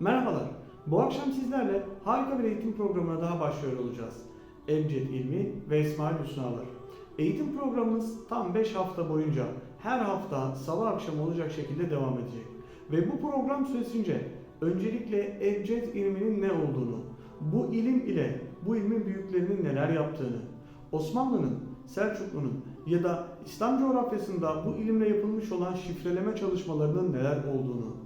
Merhabalar. Bu akşam sizlerle harika bir eğitim programına daha başlıyor olacağız. Ebced ilmi ve İsmail Hüsnalar. Eğitim programımız tam 5 hafta boyunca her hafta salı akşamı olacak şekilde devam edecek. Ve bu program süresince öncelikle Ebced ilminin ne olduğunu, bu ilim ile bu ilmin büyüklerinin neler yaptığını, Osmanlı'nın, Selçuklu'nun ya da İslam coğrafyasında bu ilimle yapılmış olan şifreleme çalışmalarının neler olduğunu,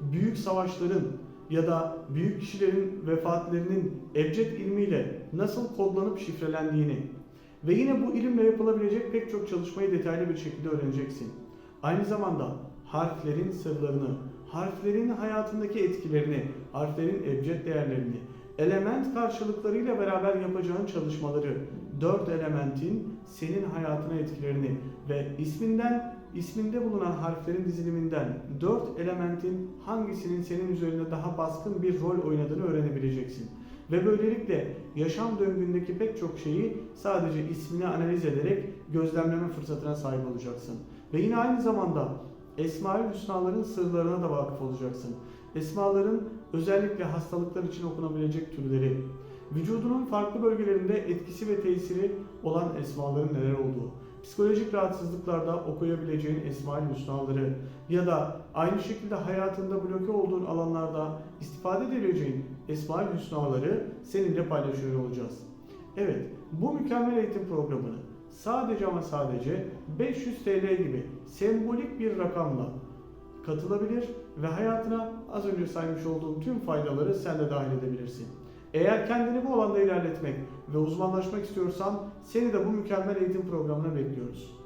büyük savaşların ya da büyük kişilerin vefatlarının ebced ilmiyle nasıl kodlanıp şifrelendiğini ve yine bu ilimle yapılabilecek pek çok çalışmayı detaylı bir şekilde öğreneceksin. Aynı zamanda harflerin sırlarını, harflerin hayatındaki etkilerini, harflerin ebced değerlerini, element karşılıklarıyla beraber yapacağın çalışmaları, dört elementin senin hayatına etkilerini ve isminden isminde bulunan harflerin diziliminden dört elementin hangisinin senin üzerinde daha baskın bir rol oynadığını öğrenebileceksin. Ve böylelikle yaşam döngündeki pek çok şeyi sadece ismini analiz ederek gözlemleme fırsatına sahip olacaksın. Ve yine aynı zamanda Esma-ül Hüsnaların sırlarına da vakıf olacaksın. Esmaların özellikle hastalıklar için okunabilecek türleri, vücudunun farklı bölgelerinde etkisi ve tesiri olan esmaların neler olduğu, psikolojik rahatsızlıklarda okuyabileceğin Hüsnaları ya da aynı şekilde hayatında bloke olduğun alanlarda istifade edebileceğin Hüsnaları seninle paylaşıyor olacağız. Evet, bu mükemmel eğitim programını sadece ama sadece 500 TL gibi sembolik bir rakamla katılabilir ve hayatına az önce saymış olduğum tüm faydaları sen de dahil edebilirsin. Eğer kendini bu alanda ilerletmek ve uzmanlaşmak istiyorsan seni de bu mükemmel eğitim programına bekliyoruz.